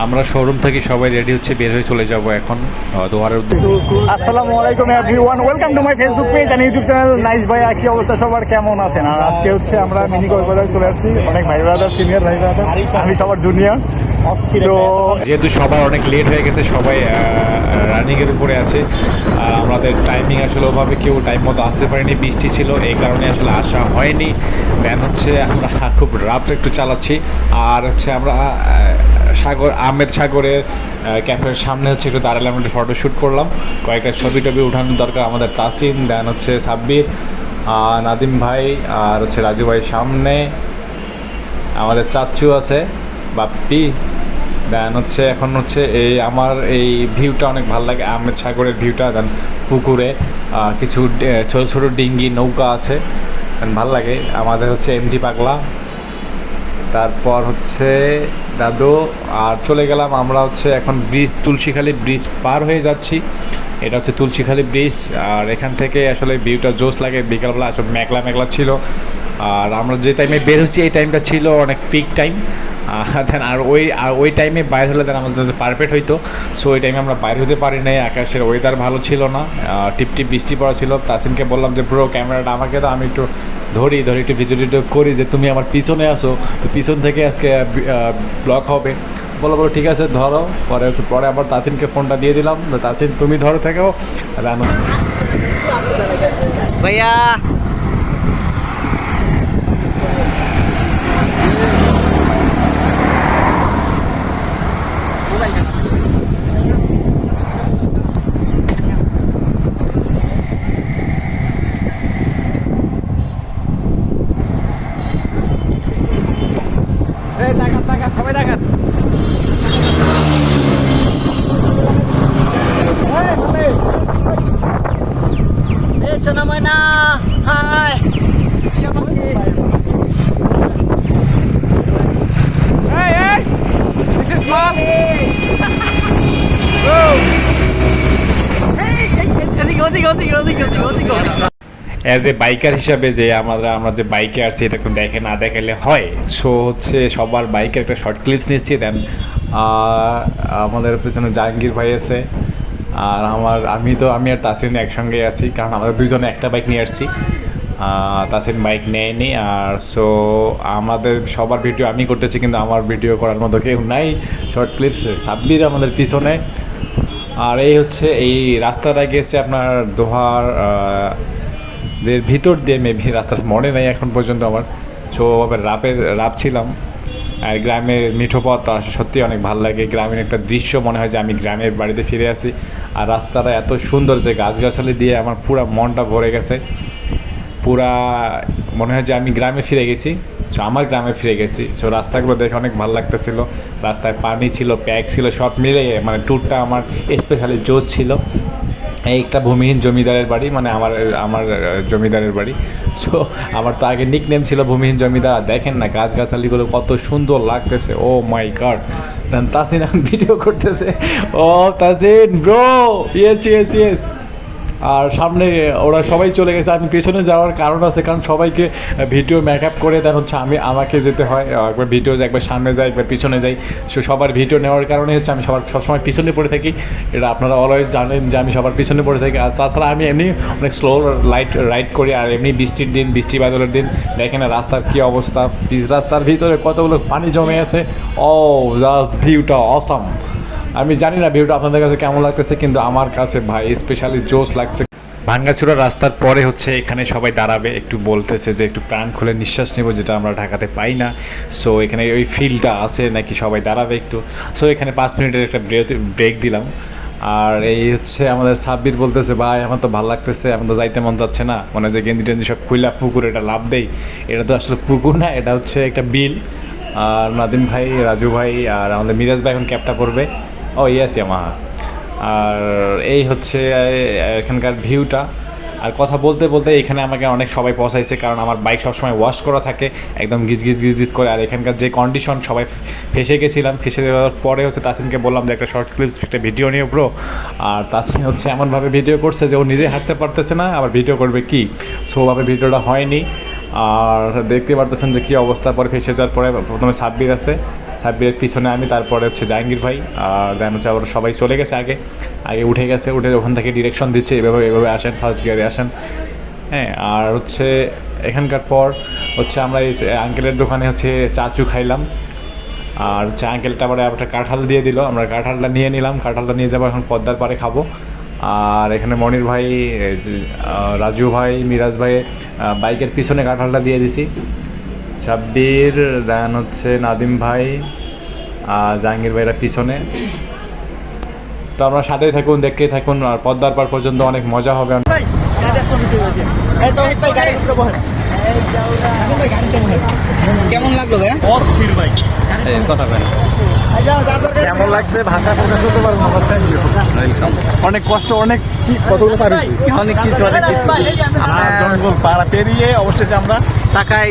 আমরা শোরুম থেকে সবাই রেডি হচ্ছে বের হয়ে চলে যাব এখন দোহারের উদ্দেশ্যে। আসসালামু আলাইকুম everyone welcome to my Facebook page and YouTube channel nice ভাই কি অবস্থা সবার কেমন আছেন? আর আজকে হচ্ছে আমরা মিনি কক্সবাজার চলে আসছি অনেক ভাই ব্রাদার সিনিয়র ভাই ব্রাদার আমি সবার জুনিয়র যেহেতু সবার অনেক লেট হয়ে গেছে সবাই রানিংয়ের উপরে আছে আর আমাদের টাইমিং আসলে ওভাবে কেউ টাইম মতো আসতে পারিনি বৃষ্টি ছিল এই কারণে আসলে আসা হয়নি। দেন হচ্ছে আমরা খুব রাফ একটু চালাচ্ছি আর হচ্ছে আমরা সাগর, আহমেদ সাগরের ক্যাফের সামনে হচ্ছে একটু দাঁড়ালাম, একটু ফটো শ্যুট করলাম। কয়েকটা ছবি টবি উঠানোর দরকার আমাদের তাসিন দেন হচ্ছে সাব্বির নাদিম ভাই, আর হচ্ছে রাজু ভাই সামনে। আমাদের চাচ্চু আছে, বাপ্পি। দেন হচ্ছে, এখন হচ্ছে এই আমার এই ভিউটা অনেক ভালো লাগে, আহমেদ সাগরের ভিউটা দেন পুকুরে কিছু ছোট ছোট ডিঙ্গি নৌকা আছে ভালো লাগে। আমাদের হচ্ছে এমডি পাগলা। তারপর হচ্ছে দাদু আর চলে গেলাম আমরা হচ্ছে এখন ব্রিজ তুলসীখালী ব্রিজ পার হয়ে যাচ্ছি। এটা হচ্ছে তুলসীখালী ব্রিজ আর এখান থেকে আসলে ভিউটা জোস লাগে। বিকালবেলা আসলে মেঘলা মেঘলা ছিল। আর আমরা যে টাইমে বের হচ্ছি এই টাইমটা ছিল অনেক পিক টাইম দেন আর ওই আর ওই টাইমে বাইরে হলে দেন আমাদের পারফেক্ট হইতো। সো ওই টাইমে আমরা বাইরে হতে পারি নাই। আকাশের ওয়েদার ভালো ছিল না। আহ, টিপ টিপ বৃষ্টি পড়া ছিল। তাসিনকে বললাম যে ব্রো ক্যামেরাটা আমাকে তো আমি একটু ধরি ধরি একটু ভিডিও করি যে তুমি আমার পিছনে আসো তো পিছন থেকে আজকে ব্লক হবে। বলো বলো, ঠিক আছে, ধরো। পরে হচ্ছে, পরে আবার তাসিনকে ফোনটা দিয়ে দিলাম। তাসিন, তুমি ধরো থেকেও। রানু भैया অ্যাজ এ বাইকার হিসাবে যে আমরা আমরা যে বাইকে আসছি এটা তো দেখে না দেখালে হয়। সো হচ্ছে সবার বাইকের একটা শর্ট ক্লিপস নিচ্ছি দেন আমাদের পেছনে জাহাঙ্গীর ভাই আছে। আর আমার, আমি তো, আমি আর তাসিন একসঙ্গে আছি, কারণ আমাদের দুজনে একটা বাইক নিয়ে আসছি। তাসিন বাইক নেয়নি, আর সো আমাদের সবার ভিডিও আমি করতেছি, কিন্তু আমার ভিডিও করার মতো কেউ নাই। শর্ট ক্লিপস সাব্বির আমাদের পিছনে। আর এই হচ্ছে এই রাস্তাটা গেছে আপনার দোহার এর ভিতর দিয়ে মেবি রাস্তাটা মনে নাই এখন পর্যন্ত আমার। সো রাপের, রাপ ছিলাম। আর গ্রামের মিঠো পথ সত্যি অনেক ভালো লাগে। গ্রামের একটা দৃশ্য মনে হয় যে আমি গ্রামের বাড়িতে ফিরে আসি। আর রাস্তাটা এত সুন্দর যে গাছগাছালি দিয়ে আমার পুরো মনটা ভরে গেছে। পুরা মনে হয় যে আমি গ্রামে ফিরে গেছি। সো আমার গ্রামে ফিরে গেছি। সো রাস্তাগুলো দেখে অনেক ভালো লাগতেছিল। রাস্তায় পানি ছিল, প্যাক ছিল, সব মিলে মানে ট্যুরটা আমার স্পেশালি জোশ ছিল। একটা ভূমিহীন জমিদারের বাড়ি মানে আমার আমার জমিদারের বাড়ি। সো আমার তো আগে নিক নেম ছিল ভূমিহীন জমিদার। দেখেন না গাছগাছালিগুলো কত সুন্দর লাগতেছে। ও মাই গড দেন তাসিন এখন ভিডিও করতেছে। ও Tasin bro yes yes yes আর সামনে ওরা সবাই চলে গেছে। আমি পেছনে যাওয়ার কারণ আছে, কারণ সবাইকে ভিডিও মেকআপ করে দেন। হচ্ছে আমি, আমাকে যেতে হয় একবার ভিডিও একবার সামনে যাই, একবার পিছনে যাই। সো সবার ভিডিও নেওয়ার কারণে হচ্ছে আমি সবার, সবসময় পিছনে পড়ে থাকি। এটা আপনারা অলওয়েজ জানেন যে আমি সবার পিছনে পড়ে থাকি। আর তাছাড়া আমি এমনি অনেক স্লো লাইট রাইড করি, আর এমনি বৃষ্টির দিন, বৃষ্টি বাদলের দিন, দেখেন না রাস্তার কী অবস্থা। পিচ রাস্তার ভিতরে কতগুলো পানি জমে আছে। ও জাস্ট ভিউটা অসাম আমি জানি না ভিউটা আপনাদের কাছে কেমন লাগতেছে, কিন্তু আমার কাছে ভাই স্পেশালি জোস লাগছে। ভাঙ্গাচুরা রাস্তার পরে হচ্ছে এখানে সবাই দাঁড়াবে, একটু বলতেছে যে একটু প্রাণ খুলে নিঃশ্বাস নেব, যেটা আমরা ঢাকাতে পাই না। সো এখানে ওই ফিলটা আছে, নাকি সবাই দাঁড়াবে একটু। সো এখানে পাঁচ মিনিটের একটা ব্রেক দিলাম। আর এই হচ্ছে আমাদের সাব্বির বলতেছে, ভাই, আমার তো ভালো লাগতেছে আমার তো যাইতে মন যাচ্ছে না। মনে হয় যে গেঞ্জি টেঞ্জি সব খুইলা পুকুর এটা লাভ দেই। এটা তো আসলে পুকুর না, এটা হচ্ছে একটা বিল। আর নাদিম ভাই, রাজু ভাই, আর আমাদের মিরাজ ভাই এখন ক্যাপটা পড়বে। ও ইয়াস ইয়ামাহা আর এই হচ্ছে এখানকার ভিউটা আর কথা বলতে বলতে এখানে আমাকে অনেক সবাই পৌঁছাইছে, কারণ আমার বাইক সবসময় ওয়াশ করা থাকে, একদম গিজ গিজ গিজ গিজ করে। আর এখানকার যে কন্ডিশন সবাই ফেসে গেছিলাম। ফেসে দেওয়ার পরে হচ্ছে তাসিনকে বললাম যে, একটা শর্ট ক্লিপস একটা ভিডিও নিয়ে ব্রো আর তাসিন হচ্ছে এমনভাবে ভিডিও করছে যে, ও নিজে হাঁটতে পারতেছে না, আবার ভিডিও করবে কি? সো ওভাবে ভিডিওটা হয়নি। আর দেখতে পারতেছেন যে, কী অবস্থা, পরে ফেসে যাওয়ার পরে প্রথমে সাব্বির আছে। সাব্বিরের পিছনে আমি, তারপরে হচ্ছে জাহাঙ্গীর ভাই, আর দেন হচ্ছে আবার সবাই চলে গেছে আগে আগে উঠে গেছে, উঠে ওখান থেকে ডিরেকশন দিচ্ছে, এভাবে এভাবে আসেন ফার্স্ট গিয়ারে আসেন। হ্যাঁ আর হচ্ছে এখানকার পর হচ্ছে আমরা এই আঙ্কেলের দোকানে হচ্ছে চাচু খাইলাম, আর হচ্ছে আঙ্কেলটা আবার একটা কাঁঠাল দিয়ে দিল, আমরা কাঁঠালটা নিয়ে নিলাম, কাঁঠালটা নিয়ে যাব এখন পদ্মার পারে খাব। আর এখানে মনির ভাই রাজু ভাই, মিরাজ ভাই বাইকের পিছনে কাঁঠালটা দিয়ে দিছি। সাব্বির দেন হচ্ছে নাদিম ভাই আর জাহাঙ্গীর ভাইরা পিছনে। তো আমরা সাথেই থাকুন দেখতেই থাকুন আর পদ্মার পার পর্যন্ত অনেক মজা হবে। কেমন লাগল ভাই? কেমন লাগছে? ভাষা প্রকাশ করতে পারব অনেক কষ্ট অনেক কি কতগুলো পার হয়েছি অনেক কিছু অনেক কিছু। জঙ্গল পাড়া পেরিয়ে অবশেষে আমরা টাকাই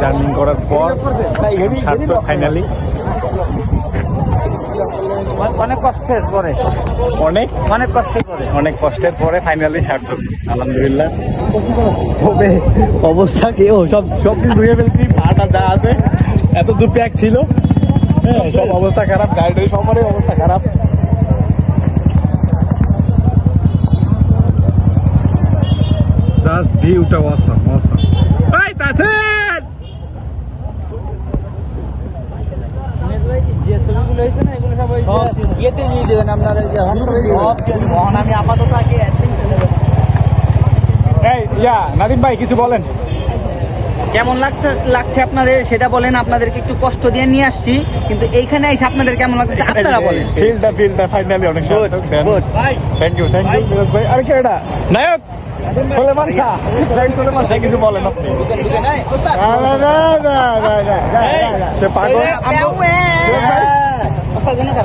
জার্নিং করার পর ফাইনালি অনেক কষ্টের পরে। অনেক? অনেক কষ্টের পরে। অনেক কষ্টের পরে ফাইনালি সার্থক আলহামদুলিল্লাহ। তবে অবস্থা কি? ও সব সব কিছু ধুয়ে ফেলছি পাটা যা আছে এত দূর প্যাক ছিল। হ্যাঁ, সব অবস্থা খারাপ গাড়ির সবারই অবস্থা খারাপ। জাস্ট ভিউটা অসাম অসাম এই তাসেন! যে ছবিগুলো হয়েছে না এগুলো সব ওই ইয়েতে নিয়ে দেবেন আপনারা এই যে আমি আপাতত আগে এই ইয়া নাদিম ভাই কিছু বলেন। কেমন লাগছে লাগছে আপনাদের? সেটা বলেন আপনাদেরকে একটু কষ্ট দিয়ে নিয়ে আসছি। কিন্তু এইখানে এসে আপনাদের কেমন লাগছে? আপনারা বলেন। ফিল্ডটা ফিল্ডটা ফাইনালি অনেক Good, good. Thank you thank you Miraj ভাই। আর কি এটা? নায়ক? সোলেমান শাহ। সোলেমান শাহ কিছু বলেন আপনি। সে পাগল।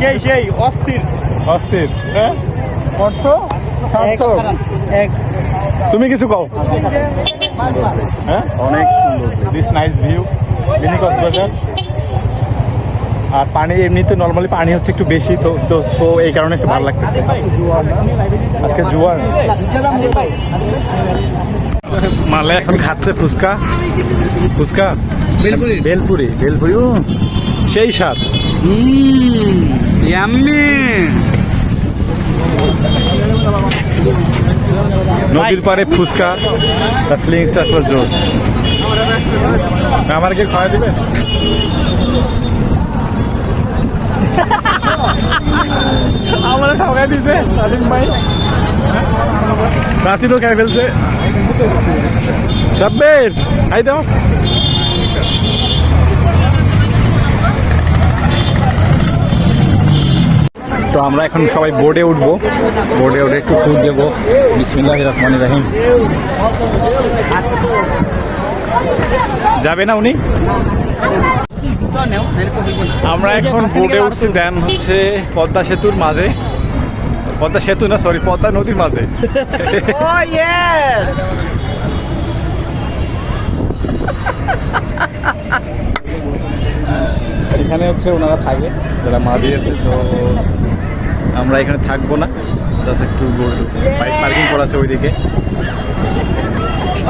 সেই সেই? অস্থির। অস্থির। হ্যাঁ? শান্ত তুমি কিছু কও। হ্যাঁ? অনেক সুন্দর। This nice view mini Cox's Bazar. আর পানি এমনিতে নর্মালি পানি হচ্ছে একটু বেশি তো তো সো এই কারণে একটু ভালো লাগতেছে। আজকে জুয়ার। মালে এখন খাচ্ছে ফুচকা। ফুচকা? বেলপুরি। বেলপুরি বেলপুরি সেই স্বাদ। ইয়াম্মি নদীর পাড়ে ফুচকা তার ফিলিংসটা আসলে জোস আমার কি খাওয়া দিবে? আমার ঠকাই দিছে সালিম ভাই। রাশিদও খাই ফেলছে। সাব্বির খাই দাও। তো আমরা এখন সবাই বোর্ডে উঠবো। বোর্ডে উঠে একটু ট্যুর দেবো। বিসমিল্লাহ রহমান রাহিম। যাবে না উনি? আমরা এখন বোর্ডে উঠছি দেন হচ্ছে পদ্মা সেতুর মাঝে। পদ্মা সেতু না সরি পদ্মা নদীর মাঝে। এখানে হচ্ছে ওনারা থাকে যারা মাঝে আছে তো আমরা এখানে থাকব না। জাস্ট একটু বাইক পার্কিং করা আছে ওইদিকে।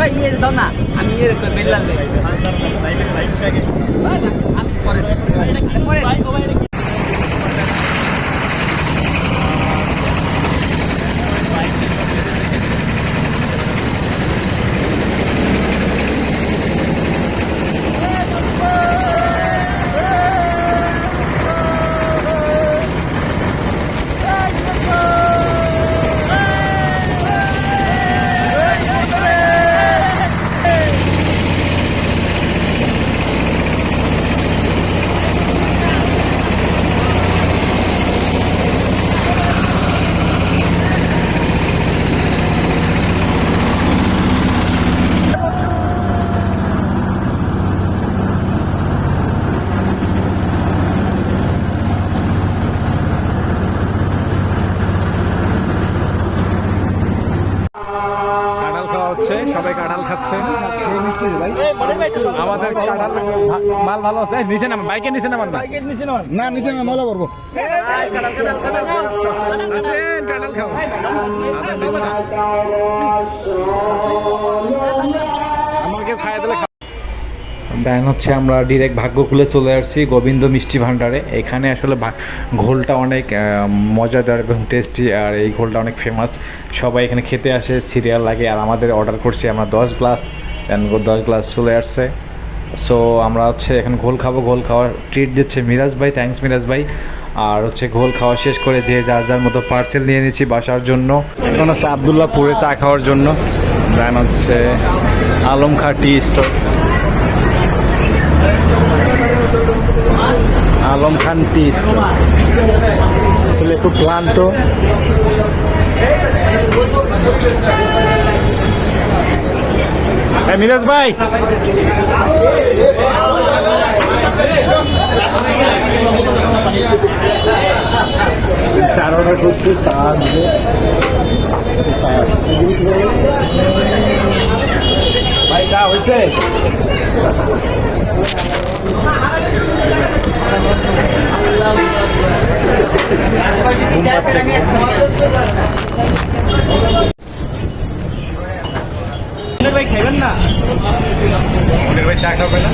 ওই ইয়ে দাও না আমি খাচ্ছে আমাদের কাঁঠাল মাল ভালো আছে। নিচে নাম বাইকে নিচে নামান না। না নিচে না মজা করব কাঁঠাল খাও। দেন হচ্ছে আমরা ডিরেক্ট ভাগ্য খুলে চলে আসছি গোবিন্দ মিষ্টি ভাণ্ডারে। এখানে আসলে ঘোলটা অনেক মজাদার এবং টেস্টি আর এই ঘোলটা অনেক ফেমাস সবাই এখানে খেতে আসে সিরিয়াল লাগে, আর আমাদের অর্ডার করছি আমরা দশ গ্লাস দেন দশ গ্লাস চলে আসছে। সো আমরা হচ্ছে এখন ঘোল খাব, ঘোল খাওয়ার ট্রিট দিচ্ছে মিরাজ ভাই থ্যাঙ্কস মিরাজ ভাই। আর হচ্ছে ঘোল খাওয়া শেষ করে যে যার যার মতো পার্সেল নিয়ে নিচ্ছি বাসার জন্য। এখন হচ্ছে আবদুল্লাপুরে চা খাওয়ার জন্য। দেন হচ্ছে Alam Khan tea store Alam Khan tea store আসলে একটু ক্লান্ত। মিরাজ ভাই। চার অর্ডার করছি চা আসবে চা হয়েছে ঘুম পাচ্ছে ভাই খাইবেন না মনির ভাই চা খাবে না